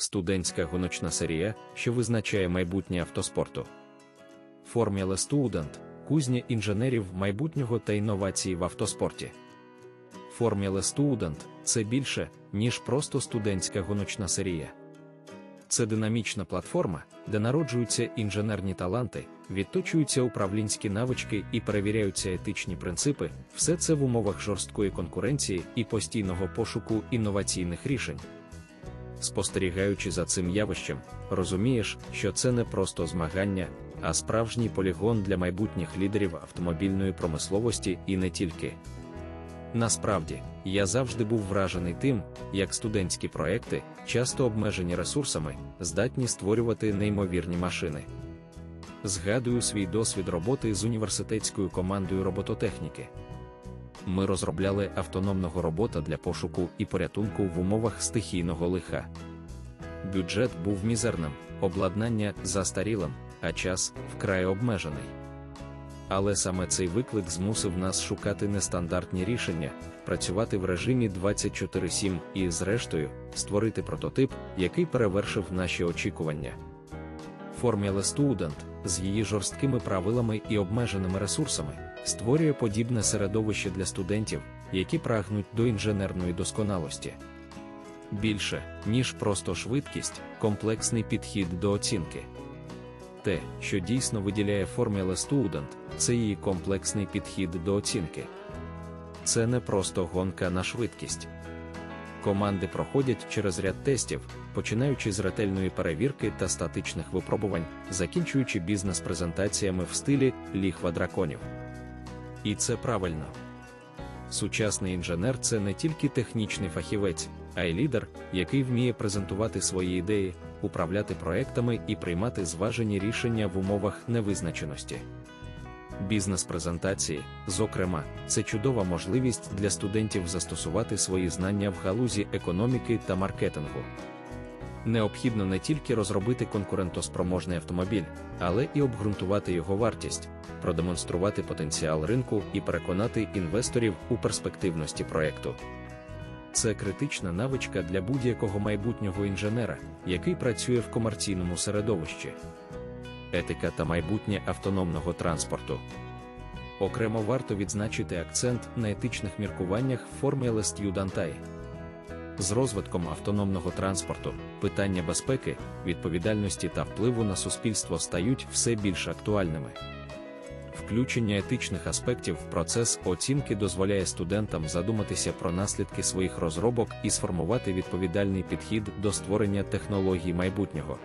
студентська гоночна серія, що визначає майбутнє автоспорту. Формула Student – кузня інженерів майбутнього та інновацій в автоспорті. Формула Student – це більше, ніж просто студентська гоночна серія. Це динамічна платформа, де народжуються інженерні таланти, відточуються управлінські навички і перевіряються етичні принципи, все це в умовах жорсткої конкуренції і постійного пошуку інноваційних рішень. Спостерігаючи за цим явищем, розумієш, що це не просто змагання, а справжній полігон для майбутніх лідерів автомобільної промисловості і не тільки. Насправді, я завжди був вражений тим, як студентські проекти, часто обмежені ресурсами, здатні створювати неймовірні машини. Згадую свій досвід роботи з університетською командою робототехніки. Ми розробляли автономного робота для пошуку і порятунку в умовах стихійного лиха. Бюджет був мізерним, обладнання застарілим, а час вкрай обмежений. Але саме цей виклик змусив нас шукати нестандартні рішення, працювати в режимі 24-7 і, зрештою, створити прототип, який перевершив наші очікування. Формула Student з її жорсткими правилами і обмеженими ресурсами створює подібне середовище для студентів, які прагнуть до інженерної досконалості. Більше, ніж просто швидкість, комплексний підхід до оцінки. Те, що дійсно виділяє формула Student, це її комплексний підхід до оцінки. Це не просто гонка на швидкість. Команди проходять через ряд тестів, починаючи з ретельної перевірки та статичних випробувань, закінчуючи бізнес-презентаціями в стилі ліхва драконів. І це правильно. Сучасний інженер це не тільки технічний фахівець, а й лідер, який вміє презентувати свої ідеї, управляти проектами і приймати зважені рішення в умовах невизначеності. Бізнес-презентації, зокрема, це чудова можливість для студентів застосувати свої знання в галузі економіки та маркетингу. Необхідно не тільки розробити конкурентоспроможний автомобіль, але і обґрунтувати його вартість, продемонструвати потенціал ринку і переконати інвесторів у перспективності проєкту. Це критична навичка для будь-якого майбутнього інженера, який працює в комерційному середовищі. Етика та майбутнє автономного транспорту. Окремо варто відзначити акцент на етичних міркуваннях формули Стюдантай. З розвитком автономного транспорту питання безпеки, відповідальності та впливу на суспільство стають все більш актуальними. Включення етичних аспектів в процес оцінки дозволяє студентам задуматися про наслідки своїх розробок і сформувати відповідальний підхід до створення технологій майбутнього.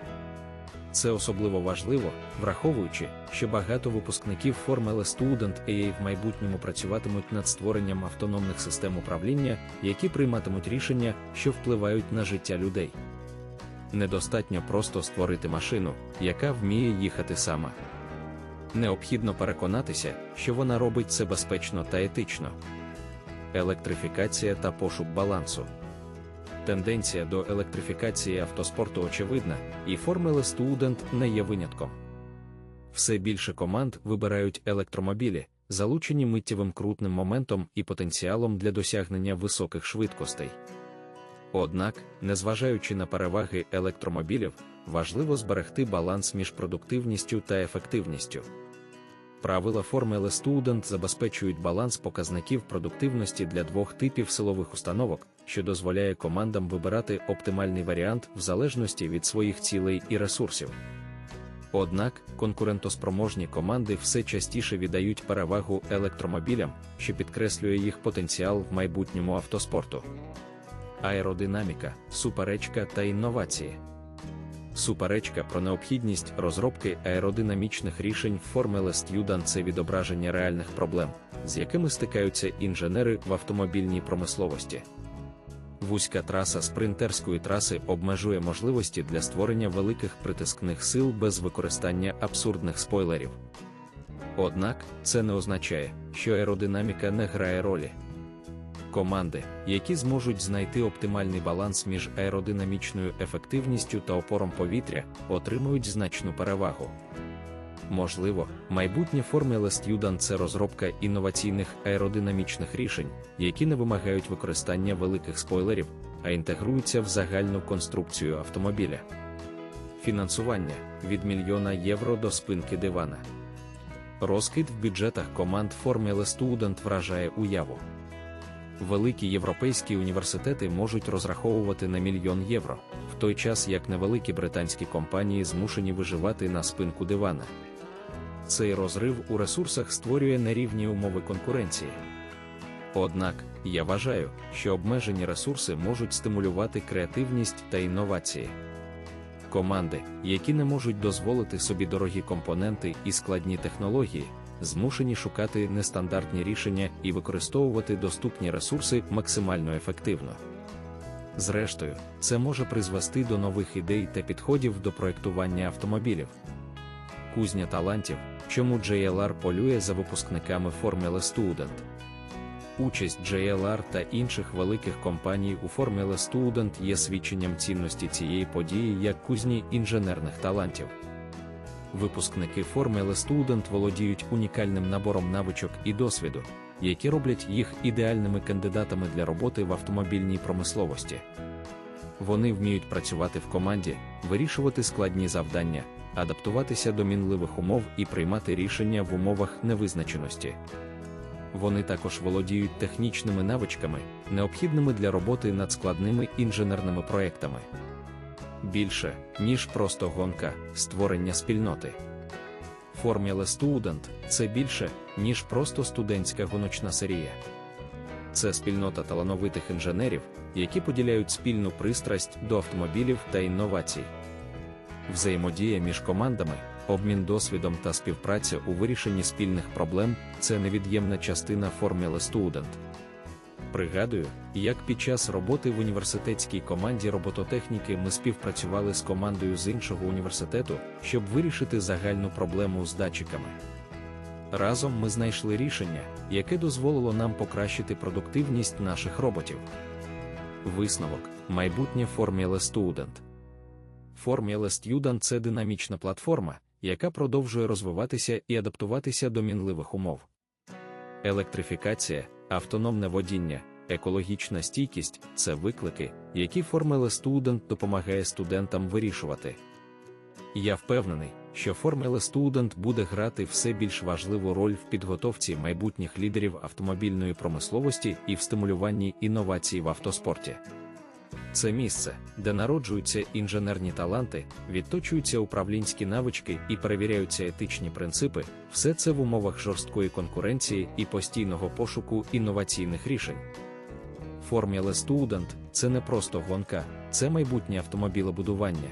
Це особливо важливо, враховуючи, що багато випускників формули Student AA в майбутньому працюватимуть над створенням автономних систем управління, які прийматимуть рішення, що впливають на життя людей. Недостатньо просто створити машину, яка вміє їхати сама. Необхідно переконатися, що вона робить це безпечно та етично. Електрифікація та пошук балансу. Тенденція до електрифікації автоспорту очевидна, і формула Student не є винятком. Все більше команд вибирають електромобілі, залучені миттєвим крутним моментом і потенціалом для досягнення високих швидкостей. Однак, незважаючи на переваги електромобілів, важливо зберегти баланс між продуктивністю та ефективністю. Правила формули Student забезпечують баланс показників продуктивності для двох типів силових установок, що дозволяє командам вибирати оптимальний варіант в залежності від своїх цілей і ресурсів. Однак конкурентоспроможні команди все частіше віддають перевагу електромобілям, що підкреслює їх потенціал в майбутньому автоспорту. Аеродинаміка, суперечка та інновації. Суперечка про необхідність розробки аеродинамічних рішень формуле Student – це відображення реальних проблем, з якими стикаються інженери в автомобільній промисловості. Вузька траса спринтерської траси обмежує можливості для створення великих притискних сил без використання абсурдних спойлерів. Однак це не означає, що аеродинаміка не грає ролі команди, які зможуть знайти оптимальний баланс між аеродинамічною ефективністю та опором повітря, отримують значну перевагу. Можливо, майбутнє формула Student – це розробка інноваційних аеродинамічних рішень, які не вимагають використання великих спойлерів, а інтегруються в загальну конструкцію автомобіля. Фінансування від мільйона євро до спинки дивана. Розкид в бюджетах команд Formula Student вражає уяву. Великі європейські університети можуть розраховувати на мільйон євро, в той час як невеликі британські компанії змушені виживати на спинку дивана. Цей розрив у ресурсах створює нерівні умови конкуренції. Однак, я вважаю, що обмежені ресурси можуть стимулювати креативність та інновації. Команди, які не можуть дозволити собі дорогі компоненти і складні технології, змушені шукати нестандартні рішення і використовувати доступні ресурси максимально ефективно. Зрештою, це може призвести до нових ідей та підходів до проектування автомобілів. Кузня талантів, чому JLR полює за випускниками Formula Student. Участь JLR та інших великих компаній у Formula Student є свідченням цінності цієї події як кузні інженерних талантів. Випускники Formula Student володіють унікальним набором навичок і досвіду, які роблять їх ідеальними кандидатами для роботи в автомобільній промисловості. Вони вміють працювати в команді, вирішувати складні завдання, адаптуватися до мінливих умов і приймати рішення в умовах невизначеності. Вони також володіють технічними навичками, необхідними для роботи над складними інженерними проектами. Більше, ніж просто гонка, створення спільноти. Formula Student – це більше, ніж просто студентська гоночна серія. Це спільнота талановитих інженерів, які поділяють спільну пристрасть до автомобілів та інновацій. Взаємодія між командами, обмін досвідом та співпраця у вирішенні спільних проблем це невід'ємна частина Formula Student. Пригадую, як під час роботи в університетській команді робототехніки ми співпрацювали з командою з іншого університету, щоб вирішити загальну проблему з датчиками. Разом ми знайшли рішення, яке дозволило нам покращити продуктивність наших роботів. Висновок майбутнє Formula Student. Formula Student – це динамічна платформа, яка продовжує розвиватися і адаптуватися до мінливих умов. Електрифікація, автономне водіння, екологічна стійкість це виклики, які Formula Student допомагає студентам вирішувати. Я впевнений, що формула Student буде грати все більш важливу роль в підготовці майбутніх лідерів автомобільної промисловості і в стимулюванні інновацій в автоспорті. Це місце, де народжуються інженерні таланти, відточуються управлінські навички і перевіряються етичні принципи, все це в умовах жорсткої конкуренції і постійного пошуку інноваційних рішень. Formula Student – це не просто гонка, це майбутнє автомобілебудування.